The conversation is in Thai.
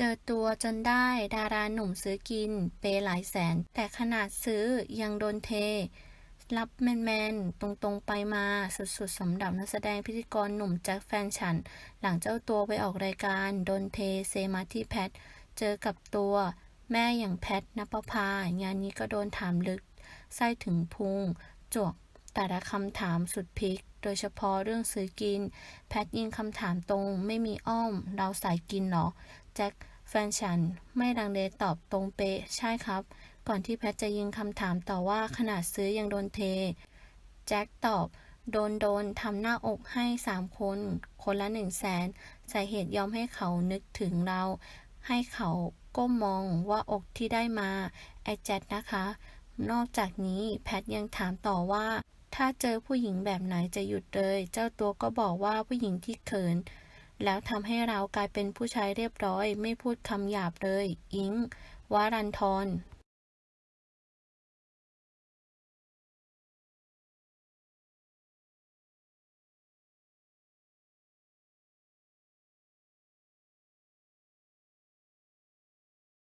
เจอตัวจนได้ดาราหนุ่มซื้อกิน เปหลายแสน แต่ขนาดซื้อยังโดนเท รับแมนๆ ตรงๆไปมาสุดๆสำหรับนักแสดงพิธีกรหนุ่มแจ็คแฟนฉัน หลังเจ้าตัวไปออกรายการ โดนเทเซมาที่แพท เจอกับตัวแม่อย่างแพทนปภางานนี้ก็โดนถามลึก ไส้ถึงพุง จวก แต่ละคำถามสุดพลิก โดยเฉพาะเรื่องซื้อกิน แพทยิงคำถามตรงไม่มีอ้อม เราสายกินเหรอ แจ็คแฟนฉัน ไม่ลังเลตอบตรงเป๊ะใช่ครับ ก่อนที่แพทจะยิงคำถามต่อว่าขนาดซื้อยังโดนเท แจ็คตอบ โดนโดนทำหน้าอกให้สามคน คนละหนึ่งแสนสาเหตุยอมให้เขานึกถึงเรา ให้เขาก้มมองว่าอกที่ได้มา ไอ้แจ็คนะคะ นอกจากนี้แพทยังถามต่อว่า ถ้าเจอผู้หญิงแบบไหนจะหยุดเลย เจ้าตัวก็บอกว่าผู้หญิงที่เขิน แล้วทำให้เรากลายเป็นผู้ชายเรียบร้อย ไม่พูดคำหยาบเลย อิงวารันทร